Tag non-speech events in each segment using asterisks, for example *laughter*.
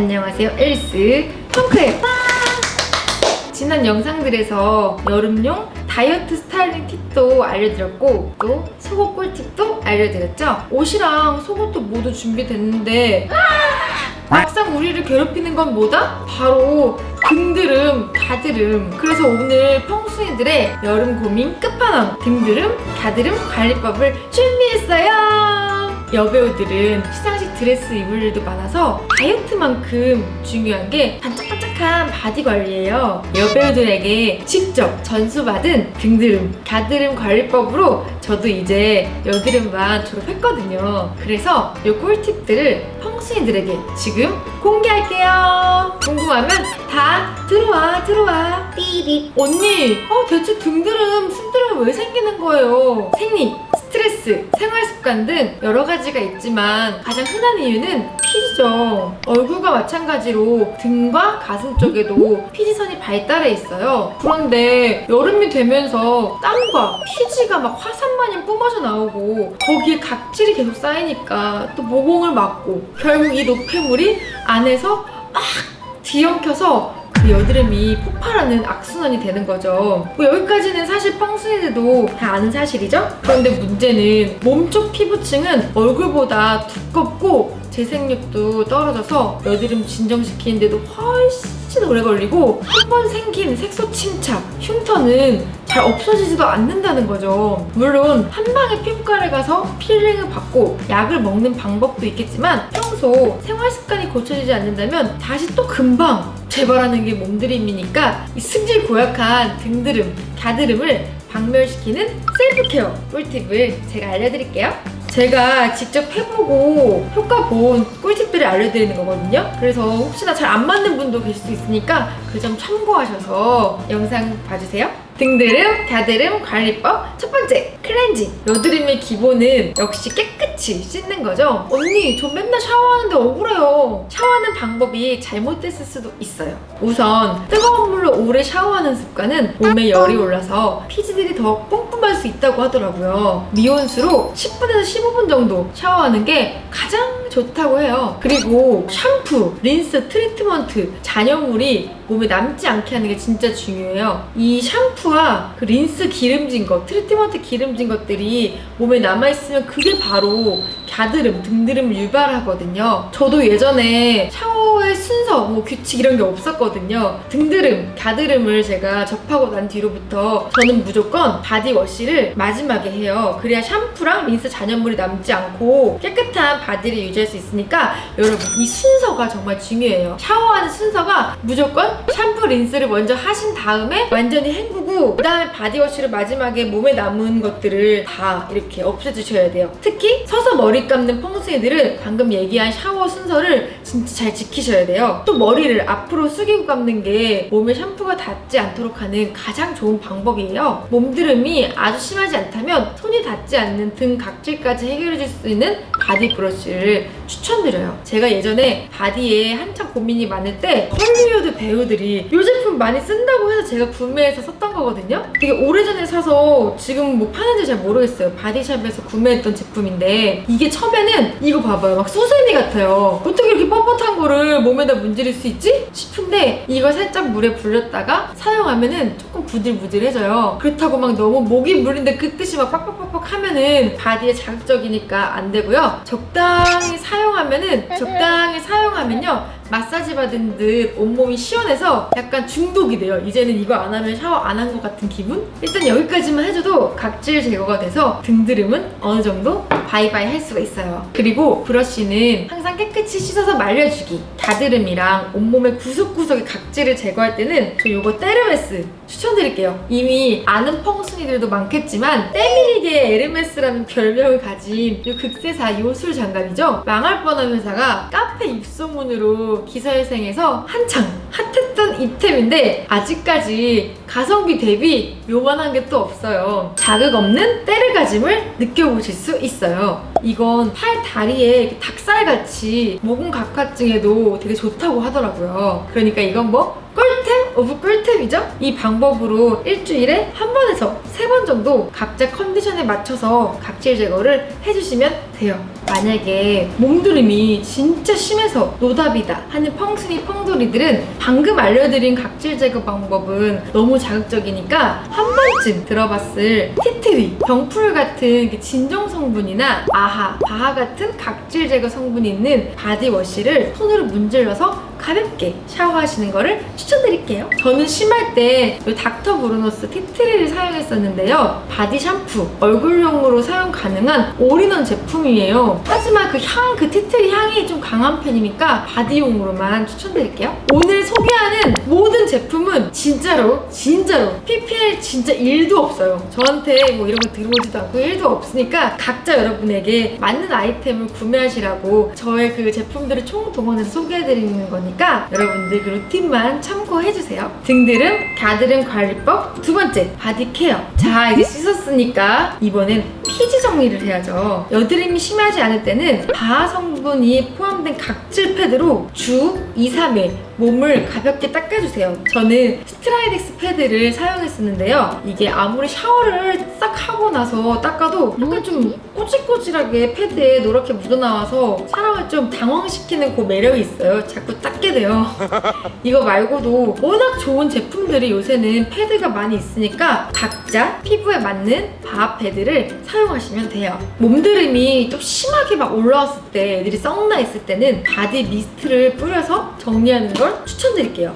안녕하세요 엘리스 펑크예요 지난 영상들에서 여름용 다이어트 스타일링 팁도 알려드렸고 또 속옷 꿀팁도 알려드렸죠 옷이랑 속옷도 모두 준비됐는데 막상 우리를 괴롭히는 건 뭐다? 바로 등드름, 가드름. 그래서 오늘 평순이들의 여름 고민 끝판왕 등드름, 가드름 관리법을 준비했어요. 여배우들은 시상식 드레스 입을 일도 많아서 다이어트만큼 중요한 게 반짝반짝한 바디 관리예요. 여배우들에게 직접 전수받은 등드름, 가드름 관리법으로 저도 이제 여드름만 졸업했거든요. 그래서 이 꿀팁들을 펑순이들에게 지금 공개할게요. 궁금하면 다 들어와 들어와 삐립 언니 어 대체 등드름 순드름 왜 생기는 거예요? 생리 스트레스, 생활 습관 등 여러 가지가 있지만 가장 흔한 이유는 피지죠. 얼굴과 마찬가지로 등과 가슴 쪽에도 피지선이 발달해 있어요. 그런데 여름이 되면서 땀과 피지가 막 화산 마냥 뿜어져 나오고 거기에 각질이 계속 쌓이니까 또 모공을 막고 결국 이 노폐물이 안에서 막 뒤엉켜서 그 여드름이 폭발하는 악순환이 되는 거죠. 뭐 여기까지는 사실 펑순이들도 다 아는 사실이죠? 그런데 문제는 몸쪽 피부층은 얼굴보다 두껍고 재생력도 떨어져서 여드름 진정시키는데도 훨씬 오래 걸리고 한 번 생긴 색소 침착, 흉터는 잘 없어지지도 않는다는 거죠. 물론 한 방에 피부과를 가서 필링을 받고 약을 먹는 방법도 있겠지만 평소 생활 습관이 고쳐지지 않는다면 다시 또 금방 재발하는 게 몸드림이니까 이 승질 고약한 등드름, 가드름을 박멸시키는 셀프 케어 꿀팁을 제가 알려드릴게요. 제가 직접 해보고 효과 본 꿀팁 들을 알려드리는 거거든요. 그래서 혹시나 잘 안 맞는 분도 계실 수 있으니까 그 점 참고하셔서 영상 봐주세요. 등드름, 가드름 관리법. 첫 번째 클렌징. 여드름의 기본은 역시 깨끗이 씻는 거죠. 언니 저 맨날 샤워하는데 억울해요. 샤워하는 방법이 잘못됐을 수도 있어요. 우선 뜨거운 물로 오래 샤워하는 습관은 몸에 열이 올라서 피지들이 더 뿜뿜할 수 있다고 하더라고요. 미온수로 10분에서 15분 정도 샤워하는 게 가장 좋다고 해요. 그리고 샴푸, 린스, 트리트먼트, 잔여물이 몸에 남지 않게 하는 게 진짜 중요해요. 이 샴푸와 그 린스 기름진 것, 트리트먼트 기름진 것들이 몸에 남아있으면 그게 바로 가드름, 등드름을 유발하거든요. 저도 예전에 샤워의 순서, 뭐 규칙 이런 게 없었거든요. 등드름, 가드름을 제가 접하고 난 뒤로부터 저는 무조건 바디워시를 마지막에 해요. 그래야 샴푸랑 린스 잔여물이 남지 않고 깨끗한 바디를 유지할 수 있으니까 여러분 이 순서가 정말 중요해요. 샤워하는 순서가 무조건 샴푸 린스를 먼저 하신 다음에 완전히 헹구고 그 다음에 바디워시를 마지막에 몸에 남은 것들을 다 이렇게 없애주셔야 돼요. 특히 서서 머리 감는 펑스이들은 방금 얘기한 샤워 순서를 진짜 잘 지키셔야 돼요. 또 머리를 앞으로 숙이고 감는 게 몸에 샴푸가 닿지 않도록 하는 가장 좋은 방법이에요. 몸드름이 아주 심하지 않다면 손이 닿지 않는 등 각질까지 해결해줄 수 있는 바디 브러쉬를 추천드려요. 제가 예전에 바디에 한참 고민이 많을 때 헐리우드 배우들이 이 제품 많이 쓴다고 해서 제가 구매해서 썼던 거거든요. 되게 오래전에 사서 지금 뭐 파는지 잘 모르겠어요. 바디샵에서 구매했던 제품인데 이게 처음에는 이거 봐봐요. 막 소세미 같아요. 어떻게 이렇게 뻣뻣한 거를 몸에다 문지를 수 있지? 싶은데 이거 살짝 물에 불렸다가 사용하면은 조금 부들부들해져요. 그렇다고 막 너무 목이 물린데 그 뜻이 막 빡빡빡빡 하면은 바디에 자극적이니까 안 되고요. 적당히 사용하면은 적당히 사용하면요. 마사지 받은 듯 온몸이 시원해서 약간 중독이 돼요. 이제는 이거 안 하면 샤워 안 한 것 같은 기분? 일단 여기까지만 해줘도 각질 제거가 돼서 등드름은 어느 정도 바이바이 할 수가 있어요. 그리고 브러쉬는 항상 깨끗이 씻어서 말려주기. 가드름이랑 온몸의 구석구석의 각질을 제거할 때는 저 요거 테르메스 추천드릴게요. 이미 아는 펑순이들도 많겠지만 때밀리게 에르메스라는 별명을 가진 요 극세사 요술 장갑이죠. 망할 뻔한 회사가 카페 입소문으로 기사회생해서 한창 핫했던 이템인데 아직까지 가성비 대비 요만한 게 또 없어요. 자극 없는 때르가짐을 느껴보실 수 있어요. 이건 팔 다리에 닭살같이 모공 각화증에도 되게 좋다고 하더라고요. 그러니까 이건 뭐! 꿀템 오브 꿀템이죠? 이 방법으로 일주일에 한 번에서 세 번 정도 각자 컨디션에 맞춰서 각질 제거를 해주시면 돼요. 만약에 몸두림이 진짜 심해서 노답이다 하는 펑순이 펑돌이들은 방금 알려드린 각질 제거 방법은 너무 자극적이니까 한 번쯤 들어봤을 티트리, 병풀 같은 그 진정 성분이나 아하, 바하 같은 각질 제거 성분이 있는 바디워시를 손으로 문질러서 가볍게 샤워하시는 거를 추천드릴게요. 저는 심할 때 이 닥터 브루노스 티트리를 사용했었는데요. 바디 샴푸, 얼굴용으로 사용 가능한 올인원 제품이에요. 하지만 그 향, 그 티트리 향이 좀 강한 편이니까 바디용으로만 추천드릴게요. 오늘 소개하는 모든 진짜로, 진짜로 PPL 진짜 1도 없어요. 저한테 뭐 이런 거 들어오지도 않고 1도 없으니까 각자 여러분에게 맞는 아이템을 구매하시라고 저의 그 제품들을 총 동원해서 소개해드리는 거니까 여러분들 그 루틴만 참고해주세요. 등드름, 가드름 관리법 두 번째 바디 케어. 자 이제 씻었으니까 이번엔 피지 정리를 해야죠. 여드름이 심하지 않을 때는 바하 성분이 포함된 각질 패드로 주 2, 3회 몸을 가볍게 닦아주세요. 저는 스트라이덱스 패드를 사용했었는데요. 이게 아무리 샤워를 싹 하고 나서 닦아도 약간 좀 꼬질꼬질하게 패드에 노랗게 묻어나와서 사람을 좀 당황시키는 그 매력이 있어요. 자꾸 닦게 돼요. *laughs* 이거 말고도 워낙 좋은 제품들이 요새는 패드가 많이 있으니까 각자 피부에 맞는 바하 패드를 사용하시면 돼요. 몸드름이 좀 심하게 막 올라왔을 때 애들이 썩나 있을 때는 바디 미스트를 뿌려서 정리하는 걸 추천드릴게요.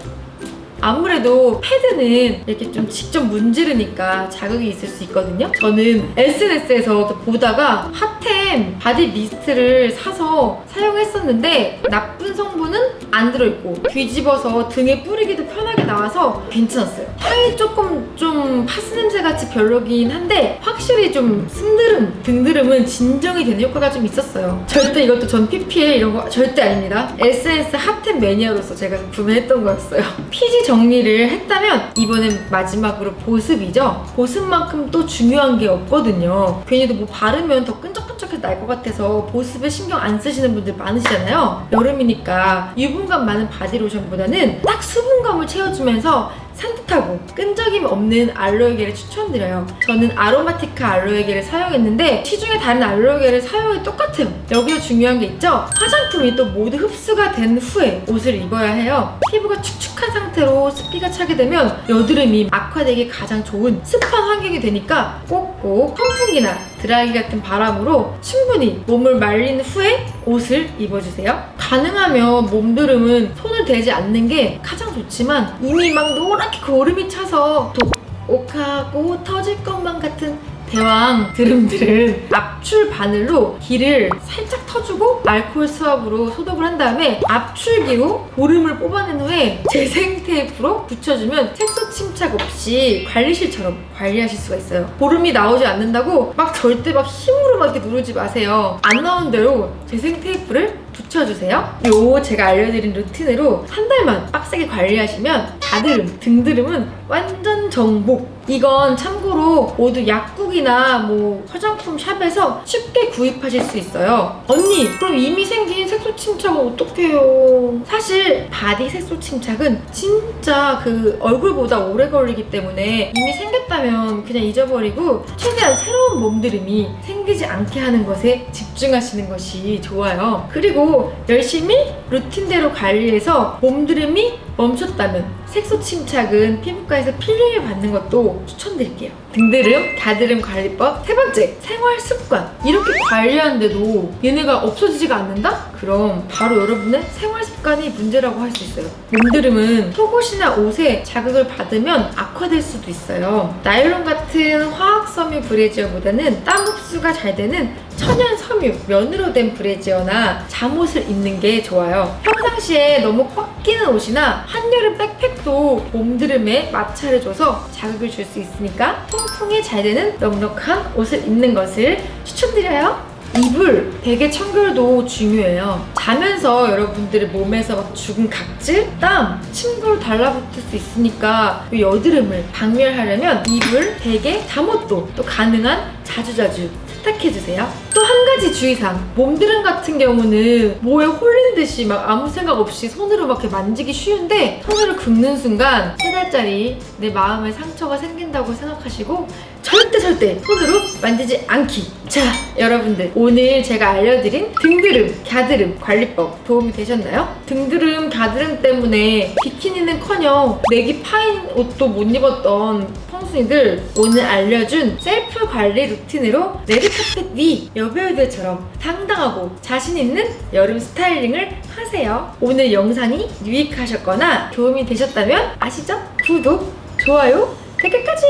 아무래도 패드는 이렇게 좀 직접 문지르니까 자극이 있을 수 있거든요. 저는 SNS에서 보다가 핫템 바디 미스트를 사서 사용했었는데 나쁜 성분은 안 들어있고 뒤집어서 등에 뿌리기도 편하게 나와서 괜찮았어요. 향이 조금 좀 파스 냄새 같이 별로긴 한데 확실히 좀 승드름, 등드름은 진정이 되는 효과가 좀 있었어요. 절대 이것도 전 PPL 이런 거 절대 아닙니다. SNS 핫템 매니아로서 제가 구매했던 거였어요. 피지 정리를 했다면 이번엔 마지막으로 보습이죠. 보습만큼 또 중요한 게 없거든요. 괜히 뭐 바르면 더 끈적끈적해서 날 것 같아서 보습에 신경 안 쓰시는 분들 많으시잖아요. 여름이니까 유분감 많은 바디로션보다는 딱 수분감을 채워주면서 산뜻하고 끈적임 없는 알로에겔을 추천드려요. 저는 아로마티카 알로에겔을 사용했는데 시중에 다른 알로에겔을 사용이 똑같아요. 여기서 중요한 게 있죠? 화장품이 또 모두 흡수가 된 후에 옷을 입어야 해요. 피부가 축축한 상태로 습기가 차게 되면 여드름이 악화되기 가장 좋은 습한 환경이 되니까 꼭 꼭 선풍기나 드라이기 같은 바람으로 충분히 몸을 말린 후에 옷을 입어주세요. 가능하면 몸드름은 손을 대지 않는 게 가장 좋지만 이미 막 노랗게 고름이 차서 독 옥하고 터질 것만 같은 대왕 드름들은 압출 바늘로 기를 살짝 터주고 알코올 수압으로 소독을 한 다음에 압출기로 고름을 뽑아낸 후에 재생 테이프로 붙여주면 색소 침착 없이 관리실처럼 관리하실 수가 있어요. 고름이 나오지 않는다고 막 절대 막 힘으로 막 이렇게 누르지 마세요. 안 나온 대로 재생 테이프를 붙여주세요. 요 제가 알려드린 루틴으로 한 달만 빡세게 관리하시면 가드름, 등드름은 완전 정복. 이건 참고로 모두 약국이나 뭐 화장품 샵에서 쉽게 구입하실 수 있어요. 언니, 그럼 이미 생긴 색소 침착은 어떡해요? 사실 바디 색소 침착은 진짜 그 얼굴보다 오래 걸리기 때문에 이미 생겼다면 그냥 잊어버리고 최대한 새로운 몸드림이 생기지 않게 하는 것에 집중하시는 것이 좋아요. 그리고 열심히 루틴대로 관리해서 몸드림이 멈췄다면 색소 침착은 피부과에서 필링을 받는 것도 추천드릴게요. 등드름, 가드름 관리법 세 번째, 생활 습관. 이렇게 관리하는데도 얘네가 없어지지가 않는다? 그럼 바로 여러분의 생활 습관이 문제라고 할 수 있어요. 몸드름은 속옷이나 옷에 자극을 받으면 악화될 수도 있어요. 나일론 같은 화학 섬유 브래지어보다는 땀 흡수가 잘 되는 천연 섬유, 면으로 된 브래지어나 잠옷을 입는 게 좋아요. 평상시에 너무 꽉 끼는 옷이나 한여름 백팩도 몸드름에 마찰을 줘서 자극을 줄 수 있으니까 통풍이 잘 되는 넉넉한 옷을 입는 것을 추천드려요. 이불, 베개 청결도 중요해요. 자면서 여러분들의 몸에서 막 죽은 각질, 땀, 침구로 달라붙을 수 있으니까 이 여드름을 박멸하려면 이불, 베개, 잠옷도 또 가능한 자주자주 세탁해주세요. 또 한 가지 주의사항 몸드름 같은 경우는 뭐에 홀린 듯이 막 아무 생각 없이 손으로 막 이렇게 만지기 쉬운데 손으로 긁는 순간 세 달짜리 내 마음에 상처가 생긴다고 생각하시고 절대 절대 손으로 만지지 않기 자 여러분들 오늘 제가 알려드린 등드름, 갸드름 관리법 도움이 되셨나요? 등드름, 갸드름 때문에 비키니는커녕 내기 파인 옷도 못 입었던 펑순이들 오늘 알려준 셀프 관리 루틴으로 레드카펫 위 여배우들처럼 당당하고 자신 있는 여름 스타일링을 하세요. 오늘 영상이 유익하셨거나 도움이 되셨다면 아시죠? 구독, 좋아요, 댓글까지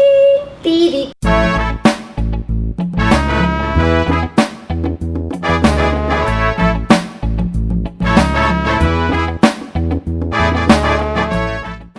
띠릭